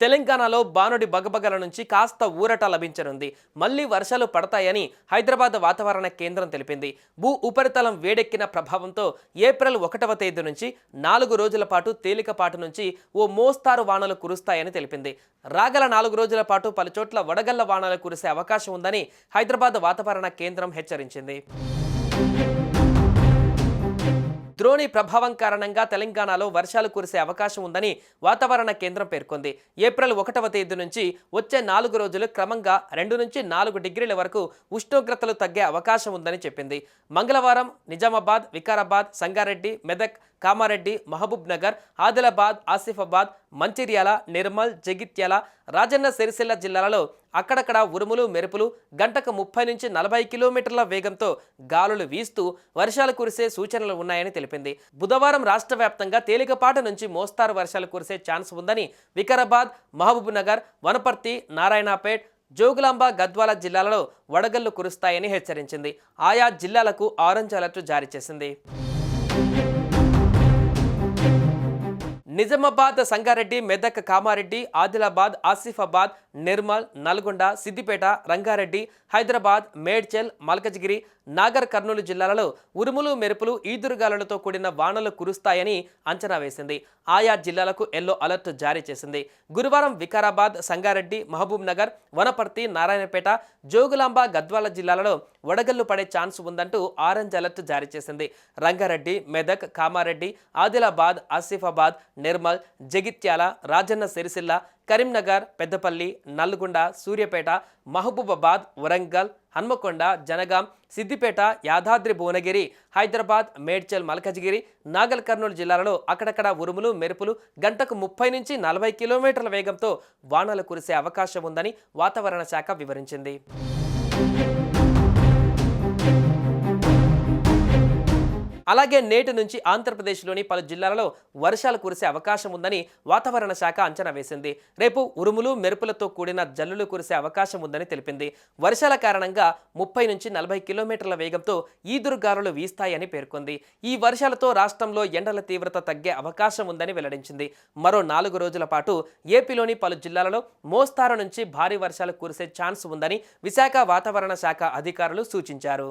తెలంగాణలో బానుడి బగబగల నుంచి కాస్త ఊరట లభించనుంది. మళ్ళీ వర్షాలు పడతాయని హైదరాబాద్ వాతావరణ కేంద్రం తెలిపింది. భూ ఉపరితలం వేడెక్కిన ప్రభావంతో ఏప్రిల్ ఒకటవ తేదీ నుంచి నాలుగు రోజుల పాటు తేలికపాటు నుంచి ఓ మోస్తారు వానలు కురుస్తాయని తెలిపింది. రాగల నాలుగు రోజుల పాటు పలుచోట్ల వడగళ్ళ వానలు కురిసే అవకాశం ఉందని హైదరాబాద్ వాతావరణ కేంద్రం హెచ్చరించింది. ద్రోణి ప్రభావం కారణంగా తెలంగాణలో వర్షాలు కురిసే అవకాశం ఉందని వాతావరణ కేంద్రం పేర్కొంది. ఏప్రిల్ ఒకటవ తేదీ నుంచి వచ్చే నాలుగు రోజులు క్రమంగా రెండు నుంచి నాలుగు డిగ్రీల వరకు ఉష్ణోగ్రతలు తగ్గే అవకాశం ఉందని చెప్పింది. మంగళవారం నిజామాబాద్ వికారాబాద్ సంగారెడ్డి మెదక్ కామారెడ్డి మహబూబ్ నగర్ ఆదిలాబాద్ ఆసిఫాబాద్ మంచిర్యాల నిర్మల్ జగిత్యాల రాజన్న సిరిసిల్ల జిల్లాలలో అక్కడక్కడ ఉరుములు మెరుపులు గంటకు ముప్పై నుంచి నలభై కిలోమీటర్ల వేగంతో గాలులు వీస్తూ వర్షాలు కురిసే సూచనలు ఉన్నాయని తెలిపింది. బుధవారం రాష్ట్ర వ్యాప్తంగా తేలికపాటి నుంచి మోస్తారు వర్షాలు కురిసే ఛాన్స్ ఉందని వికారాబాద్ మహబూబ్ నగర్ వనపర్తి నారాయణపేట్ జోగులాంబ గద్వాల జిల్లాలలో వడగళ్ళు కురుస్తాయని హెచ్చరించింది. ఆయా జిల్లాలకు ఆరెంజ్ అలర్ట్ జారీ చేసింది. నిజామాబాద్ సంగారెడ్డి మెదక్ కామారెడ్డి ఆదిలాబాద్ ఆసిఫాబాద్ నిర్మల్ నల్గొండ సిద్దిపేట రంగారెడ్డి హైదరాబాద్ మేడ్చల్ మల్కజ్గిరి నాగర్ కర్నూలు జిల్లాలలో ఉరుములు మెరుపులు ఈదురుగాలులతో కూడిన వానలు కురుస్తాయని అంచనా వేసింది. ఆయా జిల్లాలకు ఎల్లో అలర్ట్ జారీ చేసింది. గురువారం వికారాబాద్ సంగారెడ్డి మహబూబ్ నగర్ వనపర్తి నారాయణపేట జోగులాంబ గద్వాల జిల్లాలలో వడగళ్ళు పడే ఛాన్స్ ఉందంటూ ఆరెంజ్ అలర్ట్ జారీ చేసింది. రంగారెడ్డి మెదక్ కామారెడ్డి ఆదిలాబాద్ ఆసిఫాబాద్ నిర్మల్ జగిత్యాల రాజన్న సిరిసిల్ల కరీంనగర్ పెద్దపల్లి నల్గొండ సూర్యాపేట మహబూబాబాద్ వరంగల్ హన్మకొండ జనగాం సిద్దిపేట యాదాద్రి భువనగిరి హైదరాబాద్ మేడ్చల్ మల్కజ్గిరి నాగల్ కర్నూలు జిల్లాలలో అక్కడక్కడ ఉరుములు మెరుపులు గంటకు ముప్పై నుంచి నలభై కిలోమీటర్ల వేగంతో వానలు కురిసే అవకాశం ఉందని వాతావరణ శాఖ వివరించింది. అలాగే నేటి నుంచి ఆంధ్రప్రదేశ్లోని పలు జిల్లాలలో వర్షాలు కురిసే అవకాశం ఉందని వాతావరణ శాఖ అంచనా వేసింది. రేపు ఉరుములు మెరుపులతో కూడిన జల్లులు కురిసే అవకాశం ఉందని తెలిపింది. వర్షాల కారణంగా ముప్పై నుంచి నలభై కిలోమీటర్ల వేగంతో ఈదురుగాలులు వీస్తాయని పేర్కొంది. ఈ వర్షాలతో రాష్ట్రంలో ఎండల తీవ్రత తగ్గే అవకాశం ఉందని వెల్లడించింది. మరో నాలుగు రోజుల పాటు ఏపీలోని పలు జిల్లాలలో మోస్తారు నుంచి భారీ వర్షాలు కురిసే ఛాన్స్ ఉందని విశాఖ వాతావరణ శాఖ అధికారులు సూచించారు.